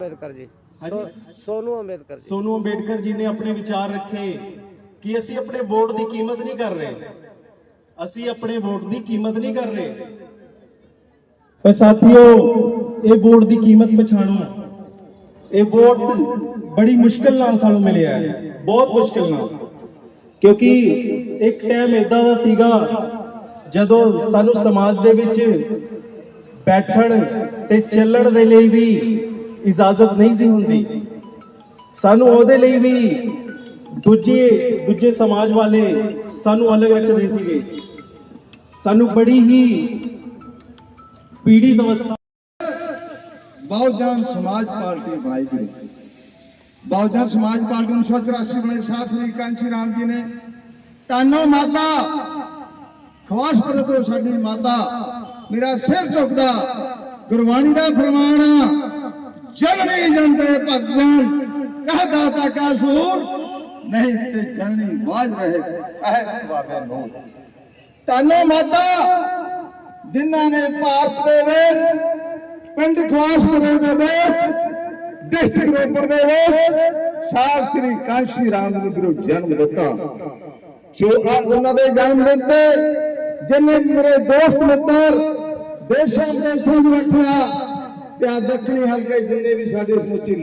ਅੰਬੇਦਕਰ ਜੀ। ਸੋਨੂ ਅੰਬੇਦਕਰ ਜੀ। ਸੋਨੂ ਅੰਬੇਡਕਰ ਜੀ ਨੇ ਆਪਣੇ ਵਿਚਾਰ ਰੱਖੇ ਕਿ ਅਸੀਂ ਆਪਣੇ ਵੋਟ ਦੀ ਕੀਮਤ ਨਹੀਂ ਕਰ ਰਹੇ। ਅਸੀਂ ਆਪਣੇ ਵੋਟ ਦੀ ਕੀਮਤ ਨਹੀਂ ਕਰ ਰਹੇ। ਪਰ ਸਾਥੀਓ ਇਹ ਵੋਟ ਦੀ ਕੀਮਤ ਪਛਾਣੋ। ਇਹ ਵੋਟ ਬੜੀ ਮੁਸ਼ਕਲ ਨਾਲ ਸਾਨੂੰ ਮਿਲਿਆ ਹੈ। ਬਹੁਤ ਮੁਸ਼ਕਲ ਨਾਲ। ਕਿਉਂਕਿ ਇੱਕ ਟਾਈਮ ਇਦਾਂ ਦਾ ਸੀਗਾ ਜਦੋਂ ਸਾਨੂੰ ਸਮਾਜ ਦੇ ਵਿੱਚ ਬੈਠਣ ਤੇ ਚੱਲਣ ਦੇ ਲਈ ਵੀ ਇਜਾਜ਼ਤ ਨਹੀਂ ਸੀ ਹੁੰਦੀ। ਸਾਨੂੰ ਉਹਦੇ ਲਈ ਵੀ ਦੂਜੇ ਦੂਜੇ ਸਮਾਜ ਵਾਲੇ ਸਾਨੂੰ ਅਲੱਗ ਰੱਖਦੇ ਸੀਗੇ। ਸਾਨੂੰ ਬੜੀ ਹੀ ਪੀੜਿਤ ਅਵਸਥਾ ਬਹੁਜਨ ਸਮਾਜ ਪਾਰਟੀ ਬਣਾਈ ਗਈ ਬਹੁਜਨ ਸਮਾਜ ਪਾਰਟੀ 1984 ਬਣੇ। ਸਾਹਿਬ ਸ੍ਰੀ ਕਾਂਚੀ ਰਾਮ ਜੀ ਨੇ ਤਾਨੋ ਮਾਤਾ। ਖਵਾਸ ਪਰੇ ਸਾਡੀ ਮਾਤਾ। ਮੇਰਾ ਸਿਰ ਝੁਕਦਾ। ਗੁਰਬਾਣੀ ਦਾ ਫਰਮਾਨ ਜਨਨੀ ਜਨਤੇ ਭਗਵਾਨ। ਕਹ ਦਾਤਾ ਕਾ ਸੂਰ। ਨਹੀਂ ਤੇ ਜਨਨੀ ਬਾਜ ਰਹੇ। ਕਹੇ ਬਾਬੇ ਨੂੰ। ਤਾਨੋ ਮਾਤਾ, ਜਿਨ੍ਹਾਂ ਨੇ ਭਾਰਤ ਦੇ ਵਿੱਚ, ਪਿੰਡ ਖਵਾਸਪੁਰੇ ਦੇ ਵਿੱਚ ਡਿਸਟ੍ਰਿਕਟ ਰੋਪੜ ਦੇ ਵਿੱਚ ਸਾਹਿਬ ਸ੍ਰੀ ਕਾਂਸ਼ੀ ਰਾਮ ਜੀ ਨੂੰ ਜਨਮ ਦਿੱਤਾ। ਜੋ ਆ ਉਹਨਾਂ ਦੇ ਜਨਮ ਦਿੱਤੇ ਜਿਨੇ ਮੇਰੇ ਦੋਸਤ ਮਿੱਤਰ ਦੇਸ਼ਾਂ ਦੇਸ਼ਾਂ 'ਚ ਬੈਠਿਆ दक्षिणी દક્ષિણી जिन्हें भी साढ़े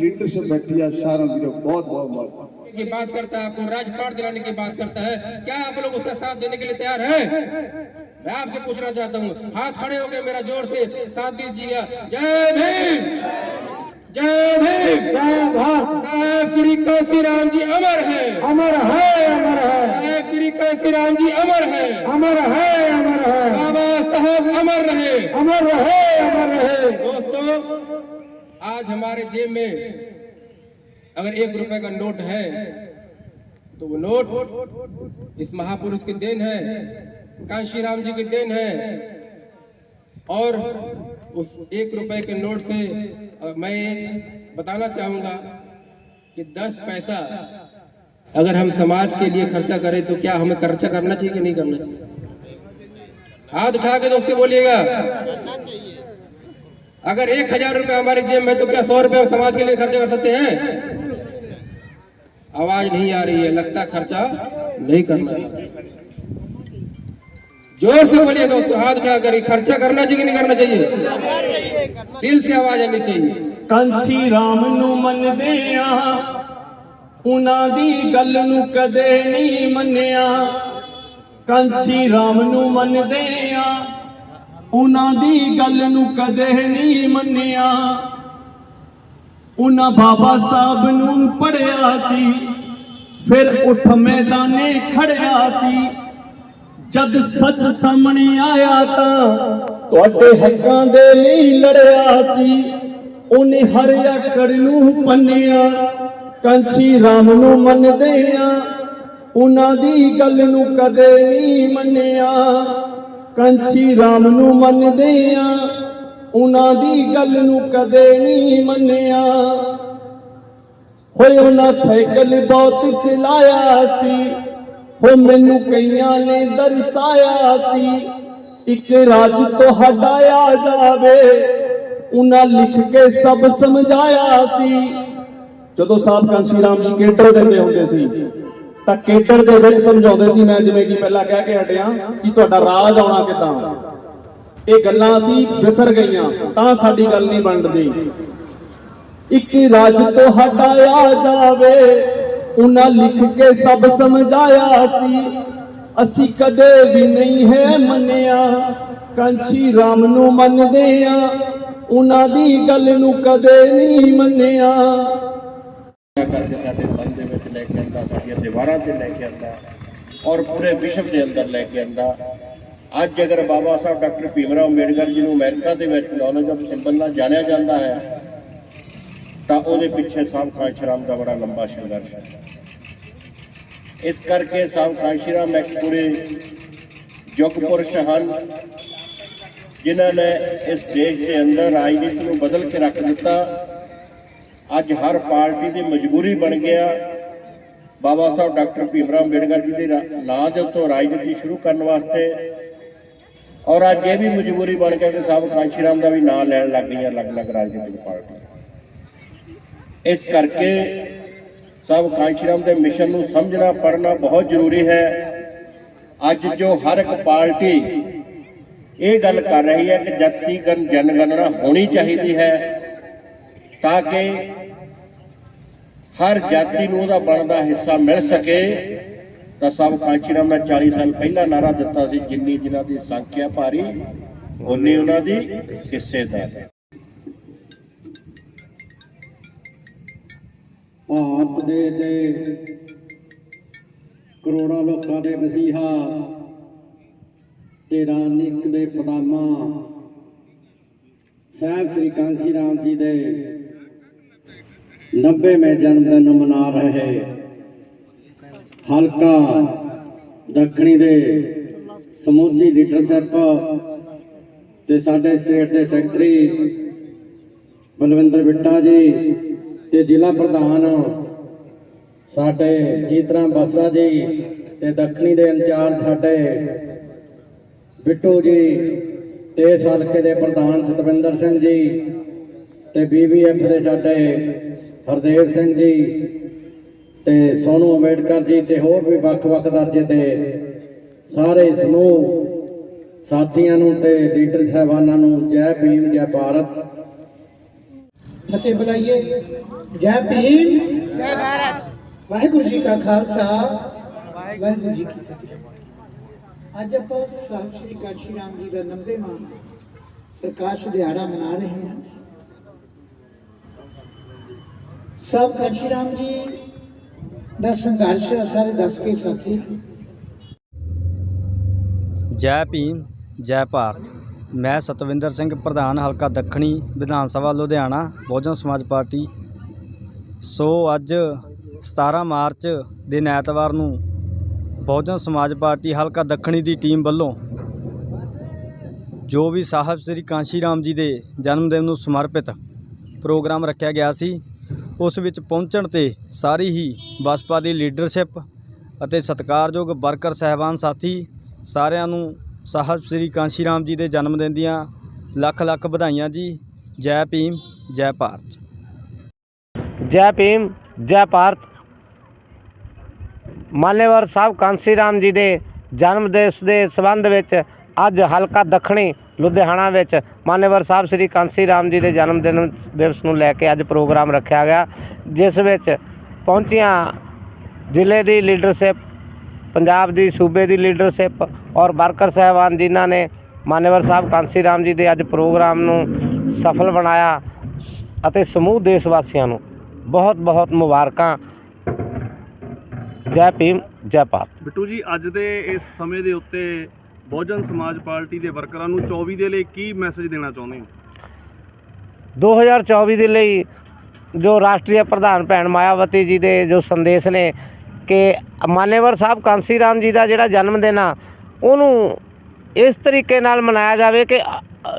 लीडरशिप बैठी है सारों की तो बहुत बहुत बहुत। की बात करता है आपको राजपाट दिलाने की बात करता है। क्या आप लोग उसका साथ देने के लिए तैयार है? मैं आपसे पूछना चाहता हूँ हाथ खड़े हो गए मेरा ज़ोर से साथ दीजिए जय भीम! जय भीम! जय भारत! साहेब श्री कैसी राम जी अमर है। अमर है अमर है। साहेब श्री कैसी राम जी अमर है। अमर है अमर है। साहब अमर रहे। अमर रहे अमर रहे। दोस्तों आज हमारे जेब में अगर एक रुपए का नोट है तो वो नोट इस महापुरुष की देन है कांशी राम जी की देन है। और उस एक रुपए के नोट से मैं बताना चाहूँगा कि दस पैसा अगर हम समाज के लिए खर्चा करें तो क्या हमें खर्चा करना चाहिए कि नहीं करना चाहिए? हाथ उठा के दोस्ती बोलिएगा। अगर एक हज़ार रुपया हमारे जेब में तो क्या सौ रुपया समाज के लिए खर्चा कर सकते हैं? आवाज़ नहीं आ रही है, लगता खर्चा नहीं करना। ज़ोर से बोलिए दोस्तों, हाथ उठा कर, खर्चा करना चाहिए नहीं करना चाहिए? दिल से आवाज़ आनी चाहिए। कांची राम नु मन दे उना दी गल नु कदे नहीं मनिया। ਕਾਂਛੀ ਰਾਮ ਨੂੰ ਮੰਨਦੇ ਆ। ਉਹਨਾਂ ਦੀ ਗੱਲ ਨੂੰ ਕਦੇ ਨਹੀਂ ਮੰਨਿਆ। ਉਹਨਾਂ ਬਾਬਾ ਸਾਹਿਬ ਨੂੰ ਪੜਿਆ ਸੀ, ਫਿਰ ਉੱਠ ਮੈਦਾਨੇ ਖੜਿਆ ਸੀ। ਜਦ ਸੱਚ ਸਾਹਮਣੇ ਆਇਆ ਤਾਂ ਤੁਹਾਡੇ ਹੱਕਾਂ ਦੇ ਲਈ ਲੜਿਆ ਸੀ। ਉਹਨੇ ਹਰ ਆਕੜ ਨੂੰ ਪੰਨਿਆ। ਕੰਛੀ ਰਾਮ ਨੂੰ ਮੰਨਦੇ ਆ। ਉਹਨਾਂ ਦੀ ਗੱਲ ਨੂੰ ਕਦੇ ਨਹੀਂ ਮੰਨਿਆ। ਕੰਛੀ ਰਾਮ ਨੂੰ ਮੰਨਦੇ ਆ, ਉਹਨਾਂ ਦੀ ਗੱਲ ਨੂੰ ਕਦੇ ਨਹੀਂ ਮੰਨਿਆ। ਹੋਏ ਉਹਨਾਂ ਸਾਈਕਲ ਬਹੁਤ ਚਲਾਇਆ ਸੀ, ਹੋ ਮੈਨੂੰ ਕਈਆਂ ਨੇ ਦਰਸਾਇਆ ਸੀ, ਇੱਕ ਰਾਜ ਤੁਹਾਡਾ ਆ ਜਾਵੇ। ਉਹਨਾਂ ਲਿਖ ਕੇ ਸਭ ਸਮਝਾਇਆ ਸੀ। ਜਦੋਂ ਸਾਹਿਬ ਕਾਂਸ਼ੀ ਰਾਮ ਜੀ ਕੇਡਰ ਦਿੰਦੇ ਹੁੰਦੇ ਸੀ ਤਾਂ ਕੇਡਰ ਦੇ ਵਿੱਚ ਸਮਝਾਉਂਦੇ ਸੀ ਮੈਂ, ਜਿਵੇਂ ਕਿ ਪਹਿਲਾਂ ਕਹਿ ਕੇ ਹਟਿਆ ਕਿ ਤੁਹਾਡਾ ਰਾਜ ਆਉਣਾ ਕਿਦਾਂ? ਇਹ ਗੱਲਾਂ ਅਸੀਂ ਵਿਸਰ ਗਈਆਂ, ਤਾਂ ਸਾਡੀ ਗੱਲ ਨਹੀਂ ਬਣਦੀ। ਇੱਕ ਰਾਜ ਤੁਹਾਡਾ ਆ ਜਾਵੇ, ਉਹਨਾਂ ਲਿਖ ਕੇ ਸਭ ਸਮਝਾਇਆ ਸੀ। ਅਸੀਂ ਕਦੇ ਵੀ ਨਹੀਂ ਹੈ ਮੰਨਿਆ ਕਾਂਛੀ ਰਾਮ ਨੂੰ ਮੰਨਦੇ ਆ ਉਹਨਾਂ ਦੀ ਗੱਲ ਨੂੰ ਕਦੇ ਨਹੀਂ ਮੰਨਿਆ। ਕਰਕੇ ਸਾਡੇ ਮਨ ਦੇ ਵਿੱਚ ਲੈ ਕੇ ਆਂਦਾ, ਸਾਡੀਆਂ ਦੀਵਾਰਾਂ ਤੇ ਲੈ ਕੇ ਆਂਦਾ ਔਰ ਪੂਰੇ ਵਿਸ਼ਵ ਦੇ ਅੰਦਰ ਲੈ ਕੇ ਆਂਦਾ। ਅੱਜ ਅਗਰ ਬਾਬਾ ਸਾਹਿਬ ਡਾਕਟਰ ਭੀਮਰਾਓ ਅੰਬੇਡਕਰ ਜੀ ਨੂੰ ਅਮਰੀਕਾ ਦੇ ਵਿੱਚ ਨੌਲੇਜ ਆਫ ਸਿੰਬਲ ਨਾਲ ਜਾਣਿਆ ਜਾਂਦਾ ਹੈ, ਤਾਂ ਉਹਦੇ ਪਿੱਛੇ ਸਾਹਿਬ ਕਾਂਸ਼ੀਰਾਮ ਦਾ ਬੜਾ ਲੰਬਾ ਸੰਘਰਸ਼ ਹੈ। ਇਸ ਕਰਕੇ ਸਾਹਿਬ ਕਾਂਸ਼ੀਰਾਮ ਇੱਕ ਪੂਰੇ ਯੁੱਗ ਪੁਰਸ਼ ਹਨ ਜਿਨ੍ਹਾਂ ਨੇ ਇਸ ਦੇਸ਼ ਦੇ ਅੰਦਰ ਰਾਜਨੀਤੀ ਨੂੰ ਬਦਲ ਕੇ ਰੱਖ ਦਿੱਤਾ ਅੱਜ ਹਰ ਪਾਰਟੀ ਦੀ ਮਜਬੂਰੀ ਬਣ ਗਿਆ। ਬਾਬਾ ਸਾਹਿਬ ਡਾਕਟਰ ਭੀਮਰਾਓ ਅੰਬੇਡਕਰ ਜੀ ਦੇ ਨਾਂ ਦੇ ਉੱਤੋਂ ਰਾਜਨੀਤੀ ਸ਼ੁਰੂ ਕਰਨ ਵਾਸਤੇ। ਔਰ ਅੱਜ ਇਹ ਵੀ ਮਜਬੂਰੀ ਬਣ ਗਿਆ ਕਿ ਸਾਹਿਬ ਕਾਂਸ਼ੀਰਾਮ ਦਾ ਵੀ ਨਾਂ ਲੈਣ ਲੱਗ ਗਈਆਂ ਅਲੱਗ-ਅਲੱਗ ਰਾਜਨੀਤਿਕ ਪਾਰਟੀਆਂ। ਇਸ ਕਰਕੇ ਸਭ ਕਾਂਸ਼ੀਰਾਮ ਦੇ ਮਿਸ਼ਨ ਨੂੰ ਸਮਝਣਾ ਪੜਨਾ ਬਹੁਤ ਜ਼ਰੂਰੀ ਹੈ। ਅੱਜ ਜੋ ਹਰ ਇੱਕ ਪਾਰਟੀ ਇਹ ਗੱਲ ਕਰ ਰਹੀ ਹੈ ਕਿ ਜਾਤੀਗਣ ਜਨਗਣਨਾ ਹੋਣੀ ਚਾਹੀਦੀ ਹੈ ਤਾਂ ਕਿ ਹਰ ਜਾਤੀ ਨੂੰ ਉਹਦਾ ਬਣਦਾ ਹਿੱਸਾ ਮਿਲ ਸਕੇ। ਤਾਂ ਸਭ ਕਾਂਚੀਰਾਮ ਨੇ 40 ਸਾਲ ਪਹਿਲਾਂ ਨਾਰਾ ਦਿੱਤਾ ਸੀ, ਜਿੰਨੀ ਜਿਨ੍ਹਾਂ ਦੀ ਸੰਖਿਆ ਭਾਰੀ ਉਨੀ ਉਹਨਾਂ ਦੀ ਹਿੱਸੇਦਾਰ। ਭਾਰਤ ਦੇ ਤੇ ਕਰੋੜਾਂ ਲੋਕਾਂ ਦੇ ਮਸੀਹਾ ਤੇ ਰਾਨਿਕ ਦੇ ਪਦਾਮਾ ਸਾਹਿਬ ਸ੍ਰੀ ਕਾਂਸੀ ਰਾਮ ਜੀ ਦੇ 90ਵੇਂ ਜਨਮ ਦਿਨ ਨੂੰ ਮਨਾ ਰਹੇ। ਹਲਕਾ ਦੱਖਣੀ ਦੇ ਸਮੁੱਚੀ ਲੀਡਰਸ਼ਿਪ ਤੇ ਸਾਡੇ ਸਟੇਟ ਦੇ ਸੈਕਟਰੀ ਬਲਵਿੰਦਰ ਬਿੱਟਾ ਜੀ ਤੇ ਜ਼ਿਲ੍ਹਾ ਪ੍ਰਧਾਨ ਸਾਡੇ ਜੀਤਰਾਮ ਬਸਰਾ ਜੀ ਤੇ ਦੱਖਣੀ ਦੇ ਇੰਚਾਰਜ ਸਾਡੇ ਬਿੱਟੂ ਜੀ ਤੇ ਇਸ ਹਲਕੇ ਦੇ ਪ੍ਰਧਾਨ ਸਤਵਿੰਦਰ ਸਿੰਘ ਜੀ ਤੇ ਬੀਬੀਐਫ ਦੇ ਸਾਡੇ ਹਰਦੇਵ ਸਿੰਘ ਜੀ ਤੇ ਸੋਨੂ ਅੰਬੇਡਕਰ ਜੀ ਤੇ ਹੋਰ ਵੀ ਵੱਖ-ਵੱਖ ਦਰਜੇ ਦੇ ਸਾਰੇ ਸਮੂਹ ਸਾਥੀਆਂ ਨੂੰ ਤੇ ਲੀਡਰ ਸਾਹਿਬਾਨਾਂ ਨੂੰ ਜੈ ਭੀਮ ਜੈ ਭਾਰਤ। ਫਤਿਹ ਬੁਲਾਈਏ। ਜੈ ਭੀਮ। ਜੈ ਭਾਰਤ। ਵਾਹਿਗੁਰੂ ਜੀ ਕਾ ਖਾਲਸਾ। ਵਾਹਿਗੁਰੂ ਜੀ ਕੀ ਫਤਿਹ। ਅੱਜ ਆਪਾਂ ਸਾਹਿਬ ਸ੍ਰੀ ਕਾਸ਼ੀ ਰਾਮ ਜੀ ਦਾ 90ਵਾਂ ਪ੍ਰਕਾਸ਼ ਦਿਹਾੜਾ ਮਨਾ ਰਹੇ ਹਾਂ। ਸਾਹਿਬ ਕਾਸ਼ੀ ਜੀ। ਦਾ ਸੰਘਰਸ਼ ਸਾਰੇ ਦੱਸ ਕੇ ਸਾਥੀ। ਜੈ ਭੀਮ, ਜੈ ਭਾਰਤ। ਮੈਂ ਸਤਵਿੰਦਰ ਸਿੰਘ, ਪ੍ਰਧਾਨ ਹਲਕਾ ਦੱਖਣੀ ਵਿਧਾਨ ਸਭਾ, ਲੁਧਿਆਣਾ, ਬਹੁਜਨ ਸਮਾਜ ਪਾਰਟੀ। ਸੋ ਅੱਜ 17 ਮਾਰਚ ਦਿਨ ਐਤਵਾਰ ਨੂੰ ਬਹੁਜਨ ਸਮਾਜ ਪਾਰਟੀ ਹਲਕਾ ਦੱਖਣੀ ਦੀ ਟੀਮ ਵੱਲੋਂ ਜੋ ਵੀ ਸਾਹਿਬ ਸ੍ਰੀ ਕਾਂਸ਼ੀ ਰਾਮ ਜੀ ਦੇ ਜਨਮ ਦਿਨ ਨੂੰ ਸਮਰਪਿਤ ਪ੍ਰੋਗਰਾਮ ਰੱਖਿਆ ਗਿਆ ਸੀ ਉਸ ਵਿੱਚ ਪਹੁੰਚਣ ਤੇ ਸਾਰੀ ਹੀ ਬਸਪਾ ਦੀ ਲੀਡਰਸ਼ਿਪ ਅਤੇ ਸਤਿਕਾਰਯੋਗ ਵਰਕਰ ਸਹਿਬਾਨ ਸਾਥੀ ਸਾਰਿਆਂ ਨੂੰ ਸਾਹਿਬ ਸ੍ਰੀ ਕਾਂਸ਼ੀ ਰਾਮ ਜੀ ਦੇ ਜਨਮ ਦਿਨ ਦੀਆਂ ਲੱਖ ਲੱਖ ਵਧਾਈਆਂ ਜੀ। ਜੈ ਭੀਮ, ਜੈ ਭਾਰਤ। ਜੈ ਭੀਮ, ਜੈ ਭਾਰਤ। ਮਾਨੇਵਰ ਸਾਹਿਬ, ਕਾਂਸੀ ਰਾਮ ਜੀ ਦੇ ਜਨਮ ਦਿਵਸ ਦੇ ਸਬੰਧ ਵਿੱਚ ਅੱਜ ਹਲਕਾ ਦੱਖਣੀ ਲੁਧਿਆਣਾ ਵਿੱਚ ਮਾਨੇਵਰ ਸਾਹਿਬ ਸ੍ਰੀ ਕਾਂਸੀ ਰਾਮ ਜੀ ਦੇ ਜਨਮ ਦਿਨ ਦਿਵਸ ਨੂੰ ਲੈ ਕੇ ਅੱਜ ਪ੍ਰੋਗਰਾਮ ਰੱਖਿਆ ਗਿਆ, ਜਿਸ ਵਿੱਚ ਪਹੁੰਚੀਆਂ ਜ਼ਿਲ੍ਹੇ ਦੀ ਲੀਡਰਸ਼ਿਪ, ਪੰਜਾਬ ਦੀ ਸੂਬੇ ਦੀ ਲੀਡਰਸ਼ਿਪ ਔਰ ਵਰਕਰ ਸਹਿਬਾਨ ਜਿਨ੍ਹਾਂ ਨੇ ਮਾਨੇਵਰ ਸਾਹਿਬ ਕਾਂਸੀ ਰਾਮ ਜੀ ਦੇ ਅੱਜ ਪ੍ਰੋਗਰਾਮ ਨੂੰ ਸਫਲ ਬਣਾਇਆ ਅਤੇ ਸਮੂਹ ਦੇਸ਼ ਵਾਸੀਆਂ ਨੂੰ ਬਹੁਤ ਬਹੁਤ ਮੁਬਾਰਕਾਂ। ਜੈ ਭੀਮ, ਜੈ ਭਾਰਤ। ਬਿੱਟੂ ਜੀ, ਅੱਜ ਦੇ ਇਸ ਸਮੇਂ ਦੇ ਉੱਤੇ ਬਹੁਜਨ ਸਮਾਜ ਪਾਰਟੀ ਦੇ ਵਰਕਰਾਂ ਨੂੰ 24 ਦੇ ਲਈ ਕੀ ਮੈਸੇਜ ਦੇਣਾ ਚਾਹੁੰਦੇ ਹੋ? 2024 ਦੇ ਲਈ ਜੋ ਰਾਸ਼ਟਰੀ ਪ੍ਰਧਾਨ ਭੈਣ ਮਾਇਆਵਤੀ ਜੀ ਦੇ ਜੋ ਸੰਦੇਸ਼ ਨੇ ਕਿ ਮਾਨੇਵਰ ਸਾਹਿਬ ਕਾਂਸੀ ਰਾਮ ਜੀ ਦਾ ਜਿਹੜਾ ਜਨਮ ਦਿਨ ਆ, ਉਹਨੂੰ ਇਸ ਤਰੀਕੇ ਨਾਲ ਮਨਾਇਆ ਜਾਵੇ ਕਿ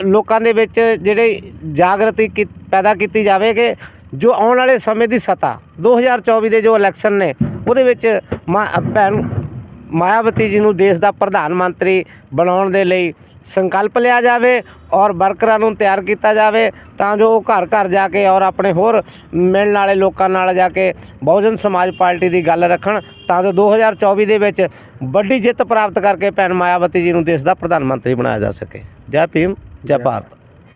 ਲੋਕਾਂ ਦੇ ਵਿੱਚ ਜਿਹੜੇ ਜਾਗਰਤੀ ਕੀ- ਪੈਦਾ ਕੀਤੀ ਜਾਵੇ ਕਿ ਜੋ ਆਉਣ ਵਾਲੇ ਸਮੇਂ ਦੀ ਸਤਾ 2024 ਦੇ ਜੋ ਇਲੈਕਸ਼ਨ ਨੇ, ਉਹਦੇ ਵਿੱਚ ਮਾ- ਭੈਣ ਮਾਇਆਵਤੀ ਜੀ ਨੂੰ ਦੇਸ਼ ਦਾ ਪ੍ਰਧਾਨ ਮੰਤਰੀ ਬਣਾਉਣ ਦੇ ਲਈ ਸੰਕਲਪ ਲਿਆ ਜਾਵੇ ਔਰ ਵਰਕਰਾਂ ਨੂੰ ਤਿਆਰ ਕੀਤਾ ਜਾਵੇ ਤਾਂ ਜੋ ਉਹ ਘਰ ਘਰ ਜਾ ਕੇ ਔਰ ਆਪਣੇ ਹੋਰ ਮਿਲਣ ਵਾਲੇ ਲੋਕਾਂ ਨਾਲ ਜਾ ਕੇ ਬਹੁਜਨ ਸਮਾਜ ਪਾਰਟੀ ਦੀ ਗੱਲ ਰੱਖਣ ਤਾਂ ਜੋ 2024 ਦੇ ਵਿੱਚ ਵੱਡੀ ਜਿੱਤ ਪ੍ਰਾਪਤ ਕਰਕੇ ਭੈਣ ਮਾਇਆਵਤੀ ਜੀ ਨੂੰ ਦੇਸ਼ ਦਾ ਪ੍ਰਧਾਨ ਮੰਤਰੀ ਬਣਾਇਆ ਜਾ ਸਕੇ। ਜੈ ਭੀਮ, ਜੈ ਭਾਰਤ।